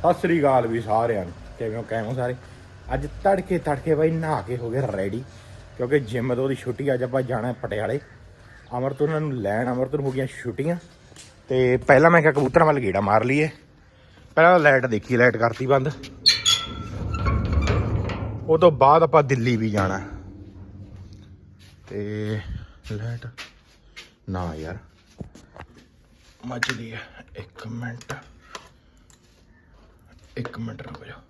ਸਤਿ ਸ੍ਰੀ ਅਕਾਲ ਵੀ ਸਾਰਿਆਂ ਨੂੰ। ਕਿਵੇਂ ਹੋ? ਕਿਵੇਂ ਹੋ ਸਾਰੇ? ਅੱਜ ਤੜਕੇ ਤੜਕੇ ਬਾਈ ਨਹਾ ਕੇ ਹੋ ਗਏ ਰੈਡੀ ਕਿਉਂਕਿ ਜਿਮ ਤੋਂ ਦੀ ਛੁੱਟੀ ਅੱਜ ਆਪਾਂ ਜਾਣਾ ਪਟਿਆਲੇ। ਅਮਰਤ ਉਹਨਾਂ ਨੂੰ ਲੈਣ ਅਮਰਤ ਨੂੰ ਹੋ ਗਈਆਂ ਛੁੱਟੀਆਂ। ਤੇ ਪਹਿਲਾਂ ਮੈਂ ਕਿਹਾ ਕਬੂਤਰਾਂ ਵੱਲ ਗੇੜਾ ਮਾਰ ਲਈਏ। ਪਹਿਲਾਂ ਲਾਈਟ ਦੇਖੀ ਲਾਈਟ ਕਰਤੀ ਬੰਦ। ਉਹ ਤੋਂ ਬਾਅਦ ਆਪਾਂ ਦਿੱਲੀ ਵੀ ਜਾਣਾ। ਤੇ ਲਾਈਟ ਨਾ ਯਾਰ। ਮੱਚਦੀ ਹੈ ਇੱਕ ਮਿੰਟ। ਇੱਕ ਮਿੰਟ ਰੁਕ ਜਾਓ।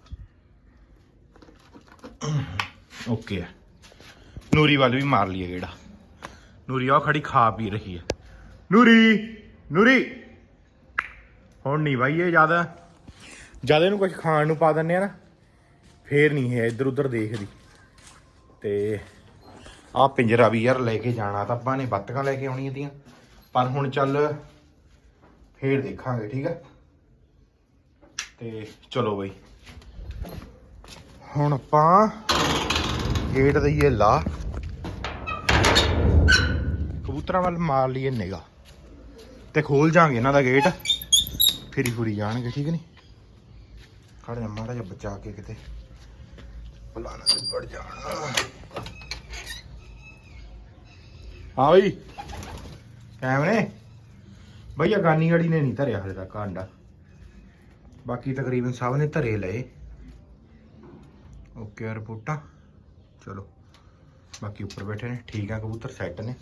ਓਕੇ ਨੂਰੀ ਵੱਲ ਵੀ ਮਾਰ ਲਈਏ ਗੇੜਾ। ਨੂਰੀ ਆ ਖੜੀ ਖਾ ਪੀ ਰਹੀ ਹੈ। ਨੂਰੀ ਨੂਰੀ। ਹੁਣ ਨਹੀਂ ਬਾਈ ਇਹ ਜ਼ਿਆਦਾ। ਜ਼ਿਆਦਾ ਇਹਨੂੰ ਕੁਝ ਖਾਣ ਨੂੰ ਪਾ ਦਿੰਨੇ ਆ ਨਾ। ਫੇਰ ਨਹੀਂ ਹੈ ਇੱਧਰ ਉੱਧਰ ਦੇਖਦੀ। ਤੇ ਆ ਪਿੰਜਰਾ ਵੀ ਯਾਰ ਲੈ ਕੇ ਜਾਣਾ ਤਾਂ ਆਪਾਂ ਨੇ ਬੱਤਕਾਂ ਲੈ ਕੇ ਆਉਣੀਆਂ ਤੀਆਂ। ਪਰ ਹੁਣ ਚੱਲ ਫੇਰ ਦੇਖਾਂਗੇ, ਠੀਕ ਆ? ਤੇ ਚਲੋ ਬਈ। ਹੁਣ ਆਪਾਂ ਗੇਟ ਦਈਏ ਲਾ। ਕਬੂਤਰਾਂ ਵੱਲ ਮਾਰ ਲਈਏ ਨਿਗਾ ਤੇ ਖੋਲ ਜਾਾਂਗੇ ਇਹਨਾਂ ਦਾ ਗੇਟ। ਫੇਰੀ ਫੁਰੀ ਜਾਣਗੇ, ਠੀਕ ਨਹੀਂ? ਖੜ ਜਾ ਮਾੜਾ ਜਿਹਾ ਬਚਾ ਕੇ ਕਿਤੇ। ਬੁਲਾਣਾ ਤੇ ਵੜ ਜਾਣਾ। ਹਾਂ ਬਈ। ਕੈਮਰੇ ਭਈਆ ਗਾਨੀ ਗਾੜੀ ਨੇ ਨਹੀਂ ਧਰਿਆ ਹਲੇ ਤੱਕ ਆਂਡਾ ਬਾਕੀ ਤਕਰੀਬਨ ਸਭ ਨੇ ਧਰੇ ਲਏ। ਓਕੇ ਰਿਪੋਰਟਾਂ। ਚਲੋ, ਬਾਕੀ ਉੱਪਰ ਬੈਠੇ ਨੇ। ਠੀਕ ਆ, ਕਬੂਤਰ ਸੈੱਟ ਨੇ।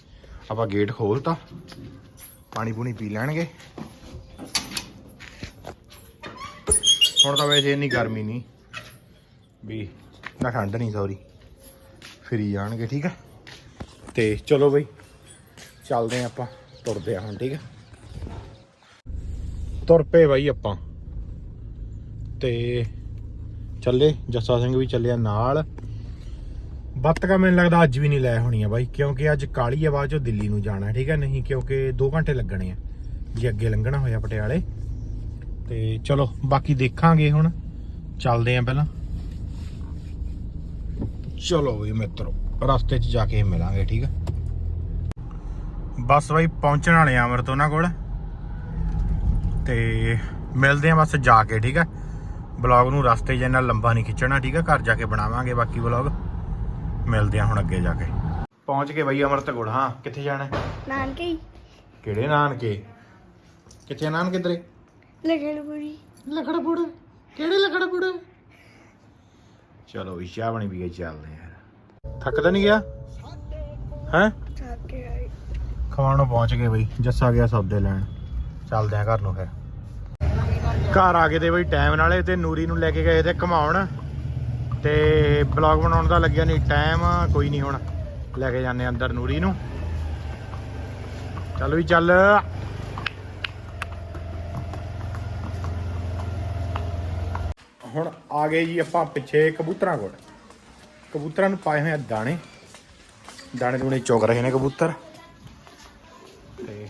ਆਪਾਂ ਗੇਟ ਖੋਲਤਾ। ਪਾਣੀ ਪੂਣੀ ਪੀ ਲੈਣਗੇ। ਹੁਣ ਤਾਂ ਵੈਸੇ ਇੰਨੀ ਗਰਮੀ ਨਹੀਂ। ਵੀ ਨਾ ਠੰਡ ਨਹੀਂ ਸੌਰੀ ਫਰੀ ਜਾਣਗੇ, ਠੀਕ ਆ? ਤੇ ਚਲੋ ਬਈ, ਚੱਲਦੇ ਆ ਆਪਾਂ। ਤੁਰਦੇ ਆ ਹੁਣ, ਠੀਕ ਆ? ਤੁਰ ਪਏ ਬਾਈ ਆਪਾਂ। ਤੇ ਚੱਲੇ, ਜੱਸਾ ਸਿੰਘ ਵੀ ਚੱਲਿਆ ਨਾਲ। ਬੱਤਕਾ ਮੈਨੂੰ ਲੱਗਦਾ ਅੱਜ ਵੀ ਨਹੀਂ ਲੈ ਹੋਣੀ ਆ ਬਾਈ, ਕਿਉਂਕਿ ਅੱਜ ਕਾਲੀ ਆ ਬਾਅਦ ਚੋਂ ਦਿੱਲੀ ਨੂੰ ਜਾਣਾ ਠੀਕ ਹੈ? ਨਹੀਂ, ਕਿਉਂਕਿ 2 ਘੰਟੇ ਲੱਗਣੇ ਆ, ਜੇ ਅੱਗੇ ਲੰਘਣਾ ਹੋਇਆ ਪਟਿਆਲੇ। ਤੇ ਚਲੋ, ਬਾਕੀ ਦੇਖਾਂਗੇ ਹੁਣ। ਚੱਲਦੇ ਆਂ ਪਹਿਲਾਂ। ਚਲੋ ਵੀ ਮਿੱਤਰੋ, ਰਸਤੇ 'ਚ ਜਾ ਕੇ ਮਿਲਾਂਗੇ, ਠੀਕ ਆ? ਬਸ ਬਾਈ, ਪਹੁੰਚਣ ਵਾਲੇ ਆ ਅਮਰਤ ਉਹਨਾਂ ਕੋਲ। ਤੇ ਮਿਲਦੇ ਆ ਬਸ ਜਾ ਕੇ, ਠੀਕ ਆ? ਬਲੌਗ ਨੂੰ ਰਸਤੇ 'ਚ ਇੰਨਾ ਲੰਬਾ ਨਹੀਂ ਖਿੱਚਣਾ ਠੀਕ ਆ? ਘਰ ਜਾ ਕੇ ਬਣਾਵਾਂਗੇ ਬਾਕੀ ਬਲੌਗ। ਮਿਲਦੇ ਆ ਹੁਣ ਅੱਗੇ ਜਾ ਕੇ। ਪਹੁੰਚ ਗਏ ਬਾਈ ਅਮਰਤ ਕੋਲ ਹਾਂ? ਕਿੱਥੇ ਜਾਣਾ ਹੈ? ਨਾਨਕੇ ਹੀ। ਕਿਹੜੇ ਨਾਨਕੇ? ਕਿੱਥੇ ਨਾਨਕੇ ਤੇਰੇ? ਲਗਣਪੁਰੀ ਲਖੜਪੁੜ ਕਿਹੜੇ ਲਖੜਪੁੜ ਚਲੋ ਚਾਹ ਬਣੀ ਵੀ ਗਈ ਚੱਲਦੇ ਯਾਰ। ਥੱਕ ਤਾਂ ਨਹੀਂ ਗਿਆ? ਹੈ? ਥੱਕੇ ਆਏ ਖਵਾਣੋਂ ਪਹੁੰਚ ਗਏ ਬਈ ਜੱਸਾ ਗਿਆ ਸੌਦੇ ਲੈਣ। ਚੱਲਦੇ ਆ ਘਰ ਨੂੰ ਫਿਰ। ਘਰ ਆ ਗਏ ਤੇ ਬਈ ਟਾਈਮ ਨਾਲੇ ਤੇ ਨੂਰੀ ਨੂੰ ਲੈ ਕੇ ਗਏ ਤੇ ਘਮਾਉਣ। ਤੇ ਬਲੌਗ ਬਣਾਉਣ ਦਾ ਲੱਗਿਆ ਨਹੀਂ ਟਾਈਮ ਕੋਈ ਨਹੀਂ ਹੁਣ ਲੈ ਕੇ ਜਾਂਦੇ ਅੰਦਰ ਨੂਰੀ ਨੂੰ। ਚੱਲ ਵੀ ਚੱਲ। ਹੁਣ ਆ ਗਏ ਜੀ ਆਪਾਂ ਪਿੱਛੇ ਕਬੂਤਰਾਂ ਕੋਲ। ਕਬੂਤਰਾਂ ਨੂੰ ਪਾਏ ਹੋਏ ਆ ਦਾਣੇ। ਦਾਣੇ ਦੂਣੇ ਚੁਗ ਰਹੇ ਨੇ ਕਬੂਤਰ। ਤੇ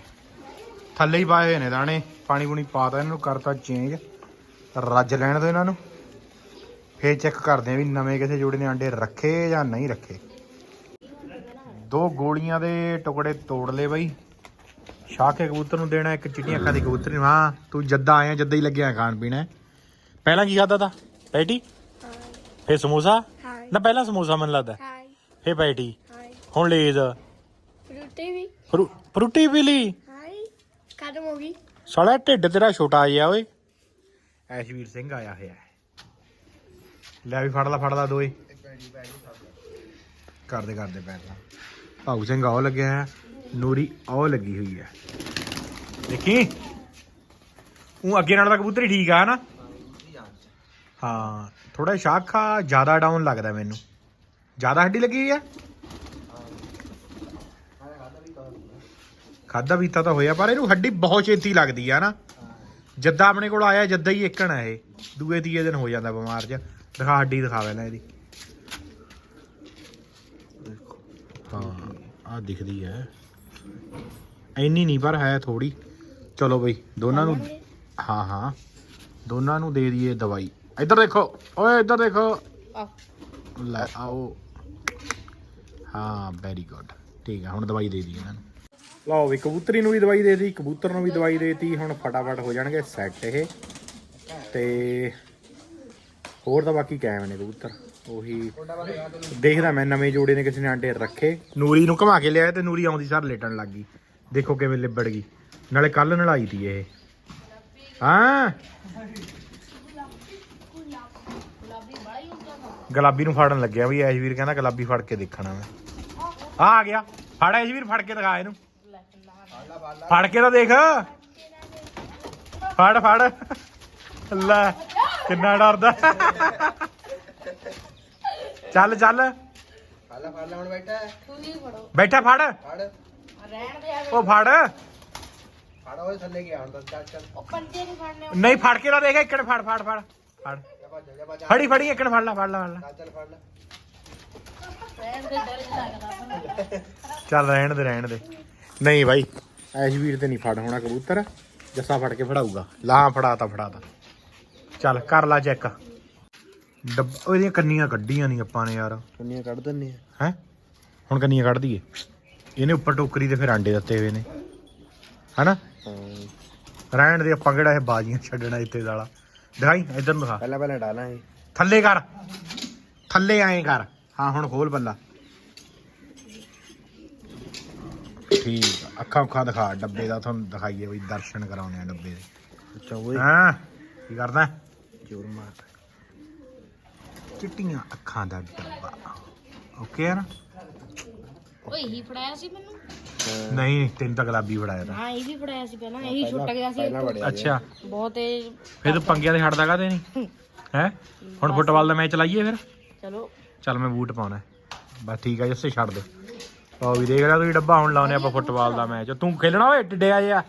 ਥੱਲੇ ਹੀ ਪਾਏ ਹੋਏ ਨੇ ਦਾਣੇ। ਪਾਣੀ ਪੂਣੀ ਪਾਤਾ ਇਹਨਾਂ ਨੂੰ ਕਰਤਾ ਚੇਂਜ ਰੱਜ ਲੈਣ ਦੋ ਇਹਨਾਂ ਨੂੰ। ਫੇਰ ਚੈੱਕ ਕਰਦੇ ਆ ਵੀ ਨਵੇਂ ਕਿਸੇ ਜੋੜੇ ਨੇ ਆਂਡੇ ਰੱਖੇ ਜਾਂ ਨਹੀਂ ਰੱਖੇ। ਦੋ ਗੋਲੀਆਂ ਦੇ ਟੁਕੜੇ ਤੋੜ ਲਏ ਬਾਈ। ਸ਼ਾਹ ਕੇ ਕਬੂਤਰ ਨੂੰ ਦੇਣਾ ਇੱਕ ਚਿੱਟੀਆਂ ਅੱਖਾਂ ਦੀ ਕਬੂਤਰ ਨੂੰ। ਹਾਂ ਤੂੰ ਜੱਦਾ ਆਇਆ ਜੱਦਾ ਹੀ ਲੱਗਿਆ ਖਾਣ ਪੀਣਾ। ਪਹਿਲਾਂ ਕੀ ਖਾਦਾ ਤਾ? ਪੈਟੀ? ਫੇਰ ਸਮੋਸਾ? ਨਾ ਪਹਿਲਾਂ ਸਮੋਸਾ ਮੈਨੂੰ ਲੱਗਦਾ। ਫੇਰ ਪੈਟੀ। ਹੁਣ ਲੇਜ਼। ਰੋਟੀ ਵੀ। ਫਰੂ- ਫਰੂਟੀ ਪੀ ਲਈ। ਹਾਈ ਖਤਮ ਹੋ ਗਈ। ਸਾਲਾ ਢਿੱਡ ਤੇਰਾ ਛੋਟਾ ਜਿਹਾ ਓਏ। ਐਸ਼ਵੀਰ ਸਿੰਘ ਆਇਆ ਹੋਇਆ ਲੈ ਵੀ ਫੜ ਲਾ ਫੜ ਲਾ ਦੋਏ ਕਰਦੇ ਕਰਦੇ ਪੈਰ ਲਾ। ਸਿੰਘ ਆਉ ਲੱਗਿਆ ਹੈ। ਨੂਰੀ ਆਉ ਲੱਗੀ ਹੋਈ ਹੈ। ਦੇਖੀ? ਉਹ ਅੱਗੇ ਨਾਲ ਤਾਂ ਕਬੂਤਰ ਹੀ ਠੀਕ ਆ ਨਾ ਹਾਂ ਥੋੜਾ ਸ਼ਾਖਾ ਜ਼ਿਆਦਾ ਡਾਊਨ ਲੱਗਦਾ ਮੈਨੂੰ। ਜ਼ਿਆਦਾ ਹੱਡੀ ਲੱਗੀ ਹੋਈ ਆ? ਖਾਦਾ ਪੀਤਾ ਤਾਂ ਹੋਇਆ ਪਰ ਇਹਨੂੰ ਹੱਡੀ ਬਹੁਤ ਛੇਤੀ ਲੱਗਦੀ ਆ ਨਾ। ਜੱਦਾ ਆਪਣੇ ਕੋਲ ਆਇਆ ਜੱਦਾ ਹੀ ਇੱਕਣ ਆ ਇਹ। ਦੂਏ ਤੀਏ ਦਿਨ ਹੋ ਜਾਂਦਾ ਬਿਮਾਰ ਚ ਦਿਖਾ ਹੱਡੀ ਦਿਖਾ ਪਹਿਲਾਂ ਇਹਦੀ। ਹਾਂ ਆ ਦਿਖਦੀ ਹੈ ਇੰਨੀ ਨਹੀਂ ਪਰ ਹੈ ਥੋੜੀ ਚਲੋ ਬਈ ਦੋਨਾਂ ਨੂੰ ਹਾਂ ਹਾਂ। ਦੋਨਾਂ ਨੂੰ ਦੇ ਦਈਏ ਦਵਾਈ। ਇੱਧਰ ਦੇਖੋ ਓਏ ਇੱਧਰ ਦੇਖੋ। ਲੈ ਆਓ। ਹਾਂ ਵੈਰੀ ਗੁੱਡ ਠੀਕ ਆ ਹੁਣ ਦਵਾਈ ਦੇ ਦਈਏ ਇਹਨਾਂ ਨੂੰ। ਲਓ ਵੀ ਕਬੂਤਰੀ ਨੂੰ ਵੀ ਦਵਾਈ ਦੇ ਦਿੱਤੀ, ਕਬੂਤਰ ਨੂੰ ਵੀ ਦਵਾਈ ਦੇ ਦਿੱਤੀ, ਹੁਣ ਫਟਾਫਟ ਹੋ ਜਾਣਗੇ ਸੈੱਟ ਇਹ। ਤੇ ਹੋਰ ਤਾਂ ਬਾਕੀ ਕਾਇਮ ਨੇ ਕਬੂਤਰ, ਉਹੀ ਦੇਖਦਾ ਮੈਂ ਨਵੇਂ ਜੋੜੇ ਨੇ ਕਿਸੇ ਨੇ ਆਂਡੇ ਰੱਖੇ। ਨੂਰੀ ਨੂੰ ਘੁਮਾ ਕੇ ਲਿਆ ਤੇ ਨੂਰੀ ਆਉਂਦੀ ਸਾਰ ਲੇਟਣ ਲੱਗ ਗਈ। ਦੇਖੋ ਕਿਵੇਂ ਲਿਬੜ ਗਈ। ਨਾਲੇ ਕੱਲ ਨਲਾਈ ਤੀ ਇਹ। ਹਾਂ। ਗੁਲਾਬੀ ਨੂੰ ਫੜਨ ਲੱਗਿਆ ਵੀ ਐਸ਼ਵੀਰ ਕਹਿੰਦਾ ਗੁਲਾਬੀ ਫੜ ਕੇ ਦੇਖਣਾ ਮੈਂ। ਆ ਆ ਗਿਆ। ਫੜ ਐਸ਼ਵੀਰ, ਫੜ ਕੇ ਦਿਖਾ ਇਹਨੂੰ। ਫੜ ਕੇ ਤਾਂ ਦੇਖ। ਫੜ ਫੜ। ਲੈ ਕਿੰਨਾ ਡਰਦਾ। ਚੱਲ ਚੱਲ। ਹੁਣ ਬੈਠਾ। ਬੈਠਾ ਫੜ। ਫੜ। ਉਹ ਫੜ। ਫੜ ਹੋਏ ਥੱਲੇ ਗਿਆ ਹੁਣ ਤਾਂ। ਚੱਲ ਚੱਲ। ਉਹ ਪੰਜੇ ਨਹੀਂ ਫੜਨੇ ਨਹੀਂ ਫੜ ਕੇ ਤਾਂ ਦੇਖ ਇੱਕਣ ਫੜ ਫੜ ਫੜ। ਫੜ। ਫੜੀ ਫੜੀ ਇੱਕਣ ਫੜ ਲੈ ਫੜ ਲੈ ਫੜ ਲੈ। ਚੱਲ ਫੜ ਲੈ। ਚੱਲ ਰਹਿਣ ਦੇ ਰਹਿਣ ਦੇ। ਨਹੀਂ ਬਾਈ। ਐਸ਼ਵੀਰ ਤੇ ਨਹੀਂ ਫੜ ਹੋਣਾ ਕਬੂਤਰ ਜੱਸਾ ਫੜ ਕੇ ਫੜਾਊਗਾ। ਲਾ ਫੜਾਤਾ ਫੜਾਤਾ ਚੱਲ ਕਰ ਲਾ ਚੈੱਕ ਡੱਬ ਉਹਦੀਆਂ ਕੰਨੀਆਂ ਕੱਢੀਆਂ ਨਹੀਂ ਆਪਾਂ ਨੇ ਯਾਰ। ਸੁਣੀਆਂ ਕੱਢ ਦਿੰਨੇ ਆ। ਹੈ? ਹੁਣ ਕੰਨੀਆਂ ਕੱਢ ਦਈਏ। ਇਹਨੇ ਉੱਪਰ ਟੋਕਰੀ ਤੇ ਫਿਰ ਆਂਡੇ ਦਿੱਤੇ ਹੋਏ ਨੇ। ਹਨਾ? ਰਹਿਣ ਦੇ ਆਪਾਂ ਕਿਹੜਾ ਇਹ ਬਾਜੀਆਂ ਛੱਡਣਾ ਇੱਥੇ ਵਾਲਾ ਦਿਖਾਈ ਇਧਰ ਨੂੰ ਦਿਖਾ। ਪਹਿਲਾਂ ਪਹਿਲਾਂ ਡਾਲਾਂ ਇਹ। ਥੱਲੇ ਕਰ। ਥੱਲੇ ਆਏ ਕਰ। ਹਾਂ ਹੁਣ ਖੋਲ ਬੱਲਾ ਠੀਕ ਆ, ਅੱਖਾਂ ਅੱਖਾਂ ਦਿਖਾ ਡੱਬੇ ਦਾ ਤੁਹਾਨੂੰ ਦਿਖਾਈਏ ਵੀ ਦਰਸ਼ਨ ਕਰਾਉਣੇ ਆ ਡੱਬੇ ਦੇ। ਅੱਛਾ ਓਏ। ਹਾਂ? ਕੀ ਕਰਦਾ? ਜੋਰ ਮਾਰ ਚਿੱਟੀਆਂ ਅੱਖਾਂ ਦਾ ਡੱਬਾ। ਓਕੇ ਆ ਨਾ? ਓਏ ਇਹੀ ਫੜਾਇਆ ਸੀ ਮੈਨੂੰ? ਨਹੀਂ ਤੈਨੂੰ ਤਾਂ ਗੁਲਾਬੀ ਫੜਾਇਆ ਤਾਂ। ਹਾਂ ਇਹ ਵੀ ਫੜਾਇਆ ਸੀ ਪਹਿਲਾਂ ਇਹੀ ਛੁੱਟ ਗਿਆ ਸੀ ਪਹਿਲਾਂ ਵੜਿਆ ਅੱਛਾ। ਬਹੁਤ ਤੇਜ਼ ਫਿਰ ਤੂੰ ਪੰਗਿਆਂ ਦੇ ਹਟਦਾ ਕਾਤੇ ਨਹੀਂ ਹੈ। ਹੁਣ ਫੁੱਟਬਾਲ ਦਾ ਮੈਚ ਲਾਈਏ ਫਿਰ? ਚਲੋ। ਚੱਲ ਮੈਂ ਬੂਟ ਪਾਉਣਾ। ਹੈ। ਬਸ ਠੀਕ ਹੈ ਜੱਸੇ ਛੱਡ ਦੇ। ਵੀ ਦੇਖ ਲੈ ਤੁਸੀਂ ਡੱਬਾ ਹੁਣ ਲਾਉਨੇ ਆਪਾਂ ਫੁੱਟਬਾਲ ਦਾ ਮੈਚ। ਤੂੰ ਖੇਲਣਾ ਓਏ ਟਿੱਡਿਆ ਜਿਹਾ।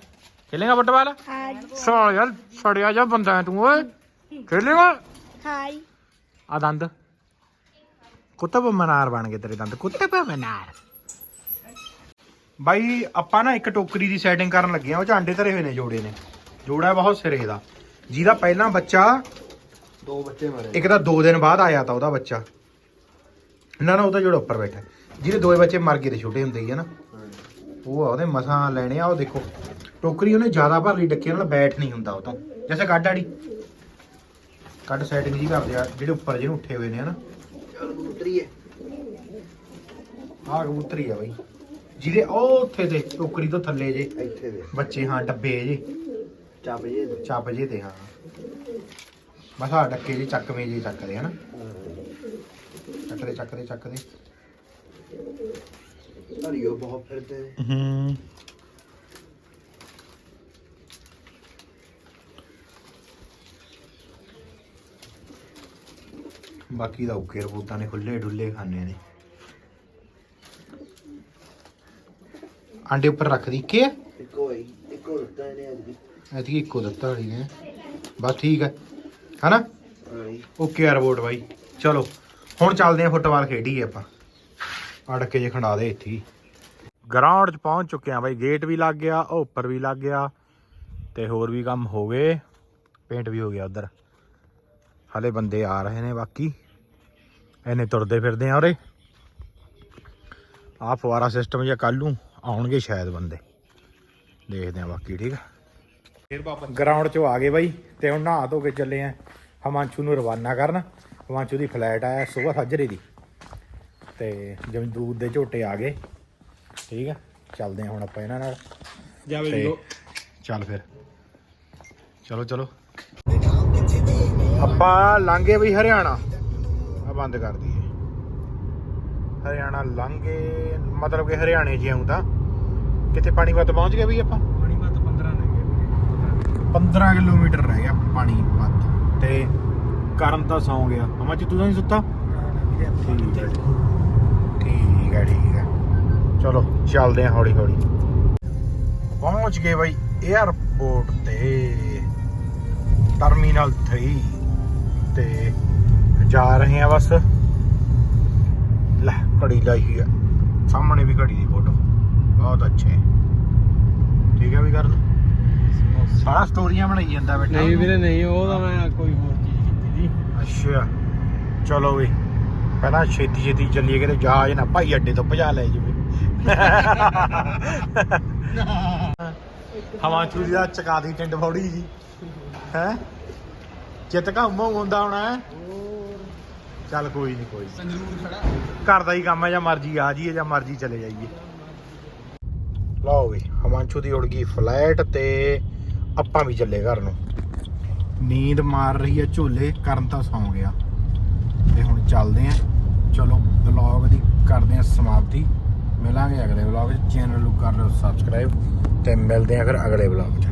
ਖੇਲੇਗਾ ਫੁੱਟਬਾਲ? ਸਾਲ ਯਾਰ ਸੜਿਆ ਜਾ ਬੰਦਾ ਹੈ ਤੂੰ ਓਏ। ਖੇਲੇਗਾ? ਹਾਈ ਆ ਦੰਦ। ਕੁੱਤਾ ਮਨਾਰ ਬਣ ਗਏ ਤੇਰੇ ਦੰਦ ਕੁੱਤੇ ਮਨਾਰ। ਬਾਈ ਆਪਾਂ ਨਾ ਇੱਕ ਟੋਕਰੀ ਦੀ ਸੈਟਿੰਗ ਕਰਨ ਲੱਗੇ ਆ ਉਹ ਚ ਆਂਡੇ ਧਰੇ ਹੋਏ ਨੇ ਜੋੜੇ ਨੇ। ਜੋੜਾ ਬਹੁਤ ਸਿਰੇ ਦਾ। ਜਿਹਦਾ ਪਹਿਲਾਂ ਬੱਚਾ ਦੋ ਬੱਚੇ ਮਰੇ। ਇੱਕ ਤਾਂ 2 ਦਿਨ ਬਾਅਦ ਆਇਆ ਤਾਂ ਉਹਦਾ ਬੱਚਾ। ਨਾ ਨਾ ਉਹਦਾ ਜਿਹੜਾ ਉੱਪਰ ਬੈਠਾ। ਜਿਹਦੇ ਦੋਏ ਬੱਚੇ ਮਰ ਗਏ ਤੇ ਛੋਟੇ ਹੁੰਦੇ ਹੀ ਆ ਨਾ। ਉਹ ਆ ਉਹਦੇ ਮਸਾਂ ਲੈਣੇ ਆ ਉਹ ਦੇਖੋ। ਟੋਕਰੀ ਉਹਨੇ ਜ਼ਿਆਦਾ ਭਰ ਲਈ ਡੱਕੇ ਨਾਲ ਬੈਠ ਨਹੀਂ ਹੁੰਦਾ ਉਹ ਤੋਂ। ਜੈਸੇ ਕੱਢ ਆੜੀ ਕੱਢ ਸੈਟਿੰਗ ਜੀ ਕਰਦੇ ਆ ਜਿਹੜੇ ਉੱਪਰ ਜਿਹਨੂੰ ਉੱਠੇ ਹੋਏ ਨੇ ਹਨਾ। ਉਤਰੀ ਹੈ। ਕਬੂਤਰੀ ਆ ਬਾਈ। ਜਿਹਦੇ ਉਹ ਉੱਥੇ ਤੇ ਟੋਕਰੀ ਤੋਂ ਥੱਲੇ ਜੇ। ਇੱਥੇ ਦੇ। ਬੱਚੇ ਹਾਂ ਡੱਬੇ ਜੇ। ਚੱਪ ਜੇ ਦੇ। ਚੱਪ ਜੇ ਤੇ ਹਾਂ। ਬਸ ਆ ਡੱਕੇ ਜੇ ਚੱਕਵੇਂ ਜੇ ਚੱਕਦੇ ਹਨਾ ਚੱਕਦੇ ਚੱਕਦੇ ਚੱਕਦੇ। ਧਰਿਓ ਬਹੁਤ ਫਿਰਦੇ ਨੇ ਹੂੰ ਬਾਕੀ ਦਾ ਉੱਕੇ ਰਬੂਤਾਂ ਨੇ ਖੁੱਲੇ ਡੁੱਲੇ ਖਾਣੇ ਨੇ। ਆਂਡੇ ਉੱਪਰ ਰੱਖ ਦੀ ਕੇ ਇੱਕੋ ਹੀ ਇੱਕੋ ਦਿੱਤਾ ਇਹਨੇ ਅੱਜ ਐਤਕੀ ਇੱਕੋ ਦਿੱਤਾ ਹਲੀ ਨੇ। ਬਸ ਠੀਕ ਹੈ ਹਨਾ? ਓਕੇ ਆ ਰਿਪੋਰਟ ਬਾਈ। ਚਲੋ ਹੁਣ ਚੱਲਦੇ ਆ ਫੁੱਟਬਾਲ ਖੇਡੀਏ ਆਪਾਂ। ਅੜ ਕੇ ਜੇ ਖੰਡਾ ਦੇ ਇੱਥੇ ਗਰਾਊਂਡ 'ਚ ਪਹੁੰਚ ਚੁੱਕੇ ਆ ਬਾਈ ਗੇਟ ਵੀ ਲੱਗ ਗਿਆ, ਉਹ ਉੱਪਰ ਵੀ ਲੱਗ ਗਿਆ ਤੇ ਹੋਰ ਵੀ ਕੰਮ ਹੋ ਗਏ ਪੇਂਟ ਵੀ ਹੋ ਗਿਆ ਉਧਰ। ਹਲੇ ਬੰਦੇ ਆ ਰਹੇ ਨੇ ਬਾਕੀ ਇਹਨੇ ਤੁਰਦੇ ਫਿਰਦੇ ਆ ਉਰੇ। ਆ ਫੁਆਰਾ ਸਿਸਟਮ ਜਾਂ ਕੱਲ ਨੂੰ ਆਉਣਗੇ ਸ਼ਾਇਦ ਬੰਦੇ। ਦੇਖਦੇ ਆ ਬਾਕੀ, ਠੀਕ ਆ? ਫਿਰ ਵਾਪਸ ਗਰਾਊਂਡ 'ਚੋਂ ਆ ਗਏ ਬਾਈ ਤੇ ਹੁਣ ਨਹਾ ਧੋ ਕੇ ਚੱਲੇ ਆ। ਹਮਾਂਚੂ ਨੂੰ ਰਵਾਨਾ ਕਰਨ। ਹਮਾਂਚੂ ਦੀ ਫਲੈਟ ਆਇਆ ਸਵੇਰ ਸਾਜਰੇ ਦੀ। ਤੇ ਜਮਦੂਤ ਦੇ ਝੋਟੇ ਆ ਗਏ। ਠੀਕ ਆ ਚੱਲਦੇ ਆ ਹੁਣ ਆਪਾਂ ਇਹਨਾਂ ਨਾਲ। ਜਾਵੇ ਚੱਲ ਫਿਰ। ਚਲੋ ਚਲੋ। ਆਪਾਂ ਲਾਂਗੇ ਬਈ ਹਰਿਆਣਾ। ਆ ਬੰਦ ਕਰ ਦਈਏ। ਹਰਿਆਣਾ ਲਾਂਗੇ ਮਤਲਬ ਕਿ ਹਰਿਆਣੇ 'ਚ ਆਉਂਦਾ ਕਿੱਥੇ ਪਾਣੀਪਤ ਪਹੁੰਚ ਗਏ ਬਈ ਆਪਾਂ? 15 ਕਿਲੋਮੀਟਰ ਰਹਿ ਗਿਆ ਪਾਣੀਪਤ ਤੇ ਕਰਨ ਤਾਂ ਸੌਂ ਗਿਆ। ਮਮਾ ਜੀ ਤੂੰ ਤਾਂ ਨਹੀਂ ਸੁੱਤਾ ਠੀਕ ਹੈ। ਠੀਕ ਹੈ ਠੀਕ ਹੈ ਚਲੋ ਚੱਲਦੇ ਹਾਂ ਹੌਲੀ ਹੌਲੀ। ਪਹੁੰਚ ਗਏ ਬਾਈ 에ਅਰਪੋਰਟ ਤੇ। ਟਰਮੀਨਲ 3 ਤੇ ਜਾ ਰਹੇ ਆ ਬਸ। ਲੈ ਘੜੀ ਲਾਈ ਹੈ ਸਾਹਮਣੇ ਵੀ ਘੜੀ ਦੀ ਫੋਟੋ ਬਹੁਤ ਅੱਛੇ। ਠੀਕ ਹੈ ਵੀ ਕਰਨ ਸਾਰਾ ਸਟੋਰੀਆਂ ਬਣਾਈ ਜਾਂਦਾ ਬੇਟਾ। ਨਹੀਂ ਵੀਰੇ ਨਹੀਂ ਉਹ ਤਾਂ ਮੈਂ ਕੋਈ ਹੋਰ ਚੀਜ਼ ਕੀਤੀ ਸੀ। ਅੱਛਾ। ਚਲੋ ਵੀ। ਪਹਿਲਾਂ ਛੇਤੀ ਛੇਤੀ ਚੱਲੀਏ ਕਿਤੇ ਜਹਾਜ਼ ਨਾ, ਭਾਈ ਅੱਡੇ ਤੋਂ ਭਜਾ ਲੈ ਜਾਵੇ। ਹਵਾ ਚੂਰੀ ਦਾ ਚਕਾ ਦੀ ਟਿੰਡ ਫੌੜੀ ਜੀ। ਹੈ? ਚਿੱਤ ਘਾਮਾ ਹੁੰਦਾ ਹੋਣਾ, ਹੈ? ਚੱਲ ਕੋਈ ਨਹੀਂ ਕੋਈ ਸੰਗਰੂਰ ਖੜਾ ਘਰ ਦਾ ਹੀ ਕੰਮ ਹੈ, ਜਾਂ ਮਰਜ਼ੀ ਆ ਜਾਈਏ, ਜਾਂ ਮਰਜ਼ੀ ਚਲੇ ਜਾਈਏ। ਲਓ ਵੀ ਹਮਾਂਚੂ ਦੀ ਉੜ ਗਈ ਫਲੈਟ ਤੇ ਆਪਾਂ ਵੀ ਚੱਲੇ ਘਰ ਨੂੰ। ਨੀਂਦ ਮਾਰ ਰਹੀ ਹੈ ਝੋਲੇ, ਕਰਨ ਤਾਂ ਸੌਂ ਗਿਆ। ਤੇ ਹੁਣ ਚੱਲਦੇ ਆਂ। ਚਲੋ ਵਲੌਗ ਦੀ ਕਰਦੇ ਆਂ ਸਮਾਪਤੀ। ਮਿਲਾਂਗੇ ਅਗਲੇ ਵਲੌਗ 'ਚ। ਚੈਨਲ ਨੂੰ ਕਰ ਲਿਓ ਸਬਸਕ੍ਰਾਈਬ ਤੇ ਮਿਲਦੇ ਆਂ ਫਿਰ ਅਗਲੇ ਵਲੌਗ 'ਚ।